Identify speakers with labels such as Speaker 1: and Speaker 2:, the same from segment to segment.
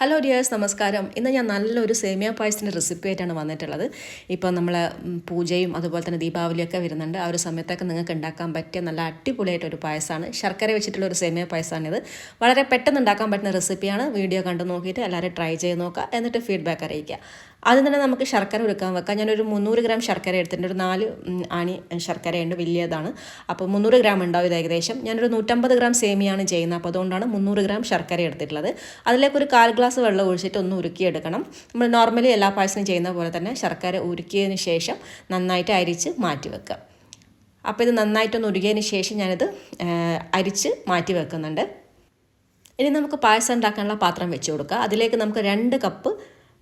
Speaker 1: Hello dears നമസ്കാരം. ഇന്ന് ഞാൻ നല്ലൊരു സേമിയ പായസത്തിന്റെ റെസിപ്പി ആയിട്ടാണ് വന്നിട്ടുള്ളത്. ഇപ്പോൾ നമ്മൾ പൂജയും അതുപോലെ തന്നെ ദീപാവലിയൊക്കെ വരുന്നുണ്ട്. ആ ഒരു സമയത്തൊക്കെ നിങ്ങൾക്ക് ഉണ്ടാക്കാൻ പറ്റിയ നല്ല അടിപൊളിയായിട്ടൊരു പായസമാണ് ശർക്കര വെച്ചിട്ടുള്ള ഒരു സേമിയ പായസമാണിത് വളരെ പെട്ടെന്ന് ഉണ്ടാക്കാൻ പറ്റുന്ന റെസിപ്പിയാണ് വീഡിയോ കണ്ടു നോക്കിയിട്ട് എല്ലാവരും ട്രൈ ചെയ്ത് നോക്കുക. എന്നിട്ട് ഫീഡ്ബാക്ക് അറിയിക്കുക. ആദ്യം തന്നെ നമുക്ക് ശർക്കര ഉരുക്കാൻ വെക്കാം. ഞാനൊരു മുന്നൂറ് ഗ്രാം ശർക്കര എടുത്തിട്ടുണ്ട്. ഒരു നാല് ആണി ശർക്കരയുണ്ട് വലിയതാണ്. അപ്പോൾ മുന്നൂറ് ഗ്രാം ഉണ്ടാവും ഇത് ഏകദേശം. ഞാനൊരു നൂറ്റമ്പത് ഗ്രാം സേമിയാണ് ചെയ്യുന്നത്. അപ്പോൾ അതുകൊണ്ടാണ് മുന്നൂറ് ഗ്രാം ശർക്കര എടുത്തിട്ടുള്ളത്. അതിലേക്ക് ഒരു കാൽ ഗ്ലാസ് വെള്ളം ഒഴിച്ചിട്ട് ഒന്ന് ഉരുക്കിയെടുക്കണം. നമ്മൾ നോർമലി എല്ലാ പായസവും ചെയ്യുന്ന പോലെ തന്നെ ശർക്കര ഉരുക്കിയതിന് ശേഷം നന്നായിട്ട് അരിച്ച് മാറ്റി വെക്കുക. അപ്പോൾ ഇത് നന്നായിട്ടൊന്ന് ഉരുകിയതിന് ശേഷം ഞാനിത് അരിച്ച് മാറ്റി വെക്കുന്നുണ്ട്. ഇനി നമുക്ക് പായസം ഉണ്ടാക്കാനുള്ള പാത്രം വെച്ച് കൊടുക്കുക. അതിലേക്ക് നമുക്ക് രണ്ട് കപ്പ്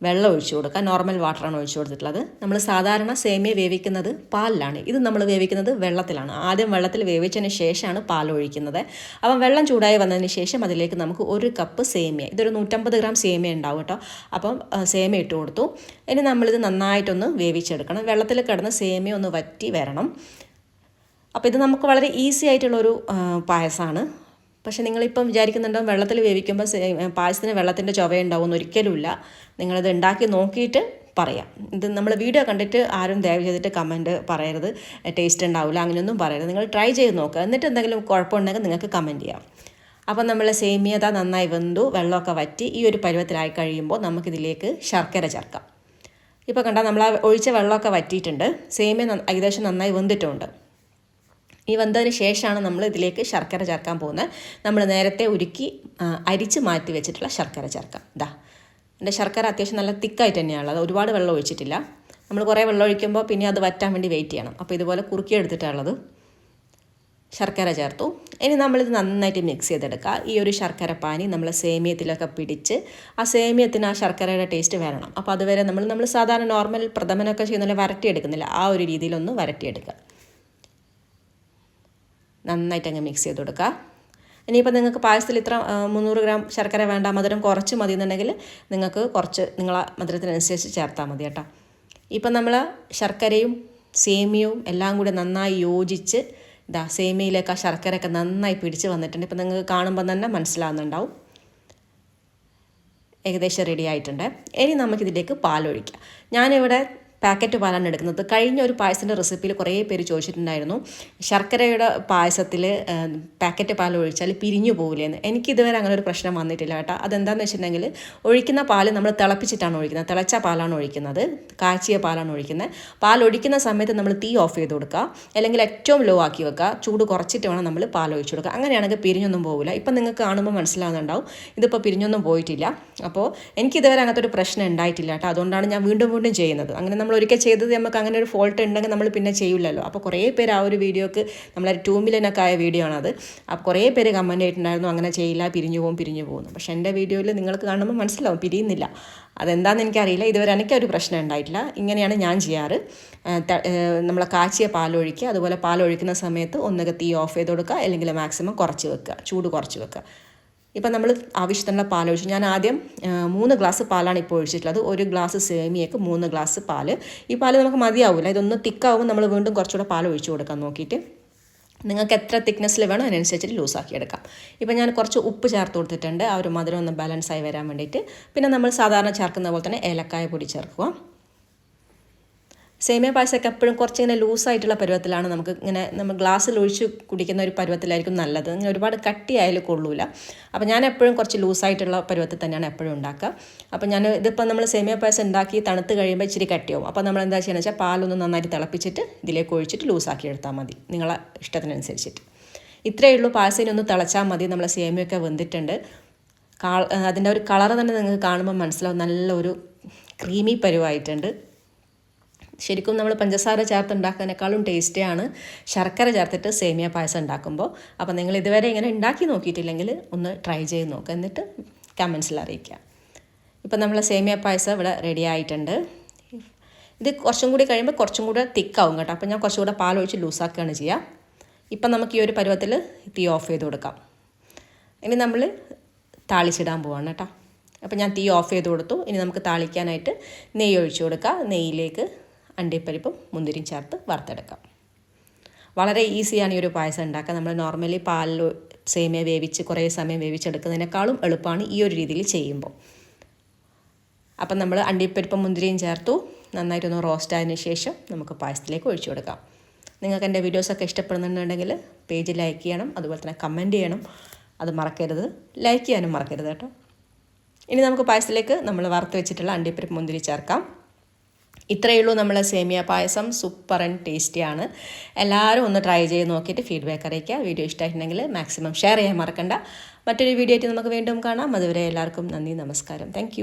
Speaker 1: വെള്ളം ഒഴിച്ചു കൊടുക്കുക നോർമൽ വാട്ടറാണ് ഒഴിച്ചു കൊടുത്തിട്ടുള്ളത്. നമ്മൾ സാധാരണ സേമിയ വേവിക്കുന്നത് പാലിലാണ്. ഇത് നമ്മൾ വേവിക്കുന്നത് വെള്ളത്തിലാണ്. ആദ്യം വെള്ളത്തിൽ വേവിച്ചതിന് ശേഷമാണ് പാൽ ഒഴിക്കുന്നത്. അപ്പം വെള്ളം ചൂടായി വന്നതിന് ശേഷം അതിലേക്ക് നമുക്ക് ഒരു കപ്പ് സേമിയ ഇതൊരു നൂറ്റമ്പത് ഗ്രാം സേമിയ ഉണ്ടാവും കേട്ടോ. അപ്പം സേമിയ ഇട്ട് കൊടുത്തു. ഇനി നമ്മളിത് നന്നായിട്ടൊന്ന് വേവിച്ചെടുക്കണം. വെള്ളത്തിൽ കിടന്ന് സേമിയ ഒന്ന് വറ്റി വരണം. അപ്പോൾ ഇത് നമുക്ക് വളരെ ഈസി ആയിട്ടുള്ളൊരു പായസമാണ്. പക്ഷേ നിങ്ങളിപ്പം വിചാരിക്കുന്നുണ്ടാവും വെള്ളത്തിൽ വേവിക്കുമ്പോൾ പായസത്തിന് വെള്ളത്തിന്റെ ചുവയുണ്ടാവുമെന്ന് ഒരിക്കലുമില്ല. നിങ്ങളിത് ഉണ്ടാക്കി നോക്കിയിട്ട് പറയാം. ഇത് നമ്മൾ വീഡിയോ കണ്ടിട്ട് ആരും ദയവ് ചെയ്തിട്ട് കമന്റ് പറയരുത്. ടേസ്റ്റ് ഉണ്ടാവില്ല അങ്ങനെയൊന്നും പറയരുത്. നിങ്ങൾ ട്രൈ ചെയ്ത് നോക്കുക എന്നിട്ട് എന്തെങ്കിലും കുഴപ്പമുണ്ടെങ്കിൽ നിങ്ങൾക്ക് കമന്റ് ചെയ്യാം. അപ്പോൾ നമ്മൾ സേമിയത നന്നായി വെന്തു വെള്ളമൊക്കെ വറ്റി ഈ ഒരു പരുവത്തിലായി കഴിയുമ്പോൾ നമുക്കിതിലേക്ക് ശർക്കര ചേർക്കാം. ഇപ്പോൾ കണ്ടാൽ നമ്മൾ ആ ഒഴിച്ച വെള്ളമൊക്കെ വറ്റിയിട്ടുണ്ട്. സേമിയ ഏകദേശം നന്നായി വെന്തിട്ടുമുണ്ട് ഈ വന്നതിന് ശേഷമാണ് നമ്മൾ ഇതിലേക്ക് ശർക്കര ചേർക്കാൻ പോകുന്നത്. നമ്മൾ നേരത്തെ ഉരുക്കി അരിച്ച് മാറ്റി വെച്ചിട്ടുള്ള ശർക്കര ചേർക്കാം. ഇതാ എന്റെ ശർക്കര അത്യാവശ്യം നല്ല തിക്കായിട്ട് തന്നെയാണ് അത് ഒരുപാട് വെള്ളം ഒഴിച്ചിട്ടില്ല. നമ്മൾ കുറേ വെള്ളം ഒഴിക്കുമ്പോൾ പിന്നെ അത് വറ്റാൻ വേണ്ടി വെയിറ്റ് ചെയ്യണം. അപ്പോൾ ഇതുപോലെ കുറുക്കി എടുത്തിട്ടുള്ളത് ശർക്കര ചേർത്തു. ഇനി നമ്മളിത് നന്നായിട്ട് മിക്സ് ചെയ്തെടുക്കുക. ഈ ഒരു ശർക്കര പാനി നമ്മൾ സേമിയത്തിലൊക്കെ പിടിച്ച് ആ സേമിയത്തിന് ആ ശർക്കരയുടെ ടേസ്റ്റ് വരണം. അപ്പോൾ അതുവരെ നമ്മൾ നമ്മൾ സാധാരണ നോർമൽ പ്രഥമനൊക്കെ ചെയ്യുന്ന പോലെ വരട്ടിയെടുക്കുന്നില്ല. ആ ഒരു രീതിയിലൊന്ന് വരട്ടിയെടുക്കുക. നന്നായിട്ട് അങ്ങ് മിക്സ് ചെയ്ത് കൊടുക്കുക. ഇനിയിപ്പോൾ നിങ്ങൾക്ക് പായസത്തിൽ ഇത്ര മുന്നൂറ് ഗ്രാം ശർക്കര വേണ്ട മധുരം കുറച്ച് മതി എന്നുണ്ടെങ്കിൽ നിങ്ങൾക്ക് കുറച്ച് നിങ്ങളെ മധുരത്തിനനുസരിച്ച് ചേർത്താൽ മതി കേട്ടോ. ഇപ്പം നമ്മൾ ശർക്കരയും സേമിയവും എല്ലാം കൂടി നന്നായി യോജിച്ച് ഇതാ സേമിയയിലേക്ക് ആ ശർക്കരയൊക്കെ നന്നായി പിടിച്ച് വന്നിട്ടുണ്ട്. ഇപ്പം നിങ്ങൾക്ക് കാണുമ്പോൾ തന്നെ മനസ്സിലാവുന്നുണ്ടാവും. ഏകദേശം റെഡി ആയിട്ടുണ്ട്. ഇനി നമുക്കിതിലേക്ക് പാലൊഴിക്കാം. ഞാനിവിടെ പാക്കറ്റ് പാലാണ് എടുക്കുന്നത്. കഴിഞ്ഞ ഒരു പായസത്തിന്റെ റെസിപ്പിയിൽ കുറേ പേര് ചോദിച്ചിട്ടുണ്ടായിരുന്നു ശർക്കരയുടെ പായസത്തിൽ പാക്കറ്റ് പാൽ ഒഴിച്ചാൽ പിരിഞ്ഞു പോകില്ലെന്ന് എനിക്ക് ഇതുവരെ അങ്ങനെ ഒരു പ്രശ്നം വന്നിട്ടില്ല കേട്ടോ. അതെന്താണെന്ന് വെച്ചിട്ടുണ്ടെങ്കിൽ ഒഴിക്കുന്ന പാൽ നമ്മൾ തിളപ്പിച്ചിട്ടാണ് ഒഴിക്കുന്നത്. തിളച്ച പാലാണ് ഒഴിക്കുന്നത് കാച്ചിയ പാലാണ് ഒഴിക്കുന്നത്. പാൽ ഒഴിക്കുന്ന സമയത്ത് നമ്മൾ തീ ഓഫ് ചെയ്ത് കൊടുക്കുക. അല്ലെങ്കിൽ ഏറ്റവും ലോ ആക്കി വെക്കുക. ചൂട് കുറച്ചിട്ട് വേണം നമ്മൾ പാൽ ഒഴിച്ചു കൊടുക്കുക. അങ്ങനെയാണെങ്കിൽ പിരിഞ്ഞൊന്നും പോകില്ല ഇപ്പം നിങ്ങൾക്ക് കാണുമ്പോൾ മനസ്സിലാകുന്നുണ്ടാവും ഇതിപ്പോൾ പിരിഞ്ഞൊന്നും പോയിട്ടില്ല. അപ്പോൾ എനിക്കിതുവരെ അങ്ങനത്തെ ഒരു പ്രശ്നം ഉണ്ടായിട്ടില്ല കേട്ടോ. അതുകൊണ്ടാണ് ഞാൻ വീണ്ടും വീണ്ടും ചെയ്യുന്നത്. അങ്ങനെ നമ്മൾ ഒരിക്കൽ ചെയ്തത് നമുക്ക് അങ്ങനെ ഒരു ഫോൾട്ട് ഉണ്ടെങ്കിൽ നമ്മൾ പിന്നെ ചെയ്യില്ലല്ലോ അപ്പോൾ കുറേ പേര് ആ ഒരു വീഡിയോക്ക് നമ്മളെ ടൂ മില്യനൊക്കെ ആയ വീഡിയോ ആണത്. അപ്പോൾ കുറേ പേര് കമന്റ് ആയിട്ടുണ്ടായിരുന്നു അങ്ങനെ ചെയ്യില്ല പിരിഞ്ഞു പോകും പിരിഞ്ഞു പോകുന്നു പക്ഷേ എന്റെ വീഡിയോയിൽ നിങ്ങൾക്ക് കാണുമ്പോൾ മനസ്സിലാവും പിരിയുന്നില്ല. അതെന്താണെന്ന് എനിക്കറിയില്ല. ഇതുവരെ എനിക്കൊരു പ്രശ്നം ഉണ്ടായിട്ടില്ല. ഇങ്ങനെയാണ് ഞാൻ ചെയ്യാറ്. നമ്മൾ കാച്ചിയ പാലൊഴിക്കുക. അതുപോലെ പാലൊഴിക്കുന്ന സമയത്ത് ഒന്നുകിൽ തീ ഓഫ് ചെയ്ത് കൊടുക്കുക അല്ലെങ്കിൽ മാക്സിമം കുറച്ച് വെക്കുക. ചൂട് കുറച്ച് വെക്കുക. ഇപ്പം നമ്മൾ ആവശ്യത്തിനുള്ള പാൽ ഒഴിച്ചു. ഞാൻ ആദ്യം മൂന്ന് ഗ്ലാസ് പാലാണ് ഇപ്പോൾ ഒഴിച്ചിട്ടുള്ളത്. ഒരു ഗ്ലാസ് സേമിയക്ക് മൂന്ന് ഗ്ലാസ് പാൽ ഈ പാൽ നമുക്ക് മതിയാവില്ല ഇതൊന്ന് തിക്കാവുമ്പോൾ നമ്മൾ വീണ്ടും കുറച്ചുകൂടെ പാൽ ഒഴിച്ചു കൊടുക്കാൻ നോക്കിയിട്ട്. നിങ്ങൾക്ക് എത്ര തിക്നെസ്സിൽ വേണോ അതിനനുസരിച്ചിട്ട് ലൂസാക്കി എടുക്കാം. ഇപ്പം ഞാൻ കുറച്ച് ഉപ്പ് ചേർത്ത് കൊടുത്തിട്ടുണ്ട്. ആ ഒരു മധുരം ഒന്ന് ബാലൻസ് ആയി വരാൻ വേണ്ടിയിട്ട്. പിന്നെ നമ്മൾ സാധാരണ ചേർക്കുന്ന പോലെ തന്നെ ഏലക്കായ പൊടി ചേർക്കുക. സേമിയ പായസമൊക്കെ എപ്പോഴും ഇങ്ങനെ ലൂസായിട്ടുള്ള പരുവത്തിലാണ് നമുക്ക് ഇങ്ങനെ നമ്മൾ ഗ്ലാസ്സിൽ ഒഴിച്ച് കുടിക്കുന്ന ഒരു പരുവത്തിലായിരിക്കും നല്ലത്. ഇങ്ങനെ ഒരുപാട് കട്ടിയായാലും കൊള്ളൂല. അപ്പോൾ ഞാൻ എപ്പോഴും കുറച്ച് ലൂസായിട്ടുള്ള പരുവത്തിൽ തന്നെയാണ് എപ്പോഴും ഉണ്ടാക്കുക. അപ്പോൾ ഞാൻ ഇതിപ്പോൾ നമ്മൾ സേമിയ പായസം ഉണ്ടാക്കി തണുത്ത് കഴിയുമ്പോൾ ഇച്ചിരി കട്ടിയാവും. അപ്പോൾ നമ്മൾ എന്താ ചെയ്യുന്നത് വെച്ചാൽ പാലൊന്ന് നന്നായിട്ട് തിളപ്പിച്ചിട്ട് ഇതിലേക്ക് ഒഴിച്ചിട്ട് ലൂസാക്കി എടുത്താൽ മതി. നിങ്ങളെ ഇഷ്ടത്തിനനുസരിച്ചിട്ട്. ഇത്രയേ ഉള്ളൂ. പായസം ഒന്ന് തിളച്ചാൽ മതി. നമ്മൾ സേമിയൊക്കെ വെന്തിട്ടുണ്ട്. കാ അതിന്റെ ഒരു കളർ തന്നെ നിങ്ങൾക്ക് കാണുമ്പോൾ മനസ്സിലാവും. നല്ലൊരു ക്രീമി പരുവായിട്ടുണ്ട്. ശരിക്കും നമ്മൾ പഞ്ചസാര ചേർത്ത് ഉണ്ടാക്കുന്നതിനേക്കാളും ടേസ്റ്റിയാണ് ശർക്കര ചേർത്തിട്ട് സേമിയ പായസം ഉണ്ടാക്കുമ്പോൾ. അപ്പോൾ നിങ്ങൾ ഇതുവരെ ഇങ്ങനെ ഉണ്ടാക്കി നോക്കിയിട്ടില്ലെങ്കിൽ ഒന്ന് ട്രൈ ചെയ്ത് നോക്കുക എന്നിട്ട് കമൻസിൽ അറിയിക്കുക. ഇപ്പം നമ്മൾ സേമിയ പായസം ഇവിടെ റെഡി ആയിട്ടുണ്ട്. ഇത് കുറച്ചും കൂടി കഴിയുമ്പോൾ കുറച്ചും കൂടെ തിക്കാവും കേട്ടോ. അപ്പോൾ ഞാൻ കുറച്ചും കൂടെ പാലൊഴിച്ച് ലൂസാക്കുകയാണ് ചെയ്യുക. ഇപ്പം നമുക്ക് ഈ ഒരു പരുവത്തിൽ തീ ഓഫ് ചെയ്ത് കൊടുക്കാം. ഇനി നമ്മൾ താളിച്ചിടാൻ പോവാണ് കേട്ടോ. അപ്പോൾ ഞാൻ തീ ഓഫ് ചെയ്ത് കൊടുത്തു. ഇനി നമുക്ക് താളിക്കാനായിട്ട് നെയ്യ് ഒഴിച്ചു കൊടുക്കുക. നെയ്യിലേക്ക് അണ്ടിപ്പരിപ്പും മുന്തിരിയും ചേർത്ത് വറുത്തെടുക്കാം. വളരെ ഈസിയാണ് ഈ ഒരു പായസം ഉണ്ടാക്കാൻ. നമ്മൾ നോർമലി പാലിൽ സേമിയ വേവിച്ച് കുറേ സമയം വേവിച്ചെടുക്കുന്നതിനേക്കാളും എളുപ്പമാണ് ഈ ഒരു രീതിയിൽ ചെയ്യുമ്പോൾ. അപ്പം നമ്മൾ അണ്ടിപ്പരിപ്പും മുന്തിരിയും ചേർത്തു. നന്നായിട്ടൊന്ന് റോസ്റ്റ് ആയതിനു ശേഷം നമുക്ക് പായസത്തിലേക്ക് ഒഴിച്ചു കൊടുക്കാം. നിങ്ങൾക്ക് എന്റെ വീഡിയോസൊക്കെ ഇഷ്ടപ്പെടുന്നുണ്ടെങ്കിൽ പേജ് ലൈക്ക് ചെയ്യണം അതുപോലെ തന്നെ കമന്റ് ചെയ്യണം. അത് മറക്കരുത്. ലൈക്ക് ചെയ്യാനും മറക്കരുത് കേട്ടോ. ഇനി നമുക്ക് പായസത്തിലേക്ക് നമ്മൾ വറുത്ത് വെച്ചിട്ടുള്ള അണ്ടിപ്പരിപ്പ് മുന്തിരി ചേർക്കാം. ഇത്രയേ ഉള്ളൂ നമ്മളെ സേമിയ പായസം. സൂപ്പർ ആൻഡ് ടേസ്റ്റിയാണ് എല്ലാവരും ഒന്ന് ട്രൈ ചെയ്ത് നോക്കിയിട്ട് ഫീഡ്ബാക്ക് അറിയിക്കുക. വീഡിയോ ഇഷ്ടമായിട്ടുണ്ടെങ്കിൽ മാക്സിമം ഷെയർ ചെയ്യാൻ മറക്കണ്ട. മറ്റൊരു വീഡിയോ ആയിട്ട് നമുക്ക് വീണ്ടും കാണാം. അതുവരെ എല്ലാവർക്കും നന്ദി നമസ്കാരം. താങ്ക്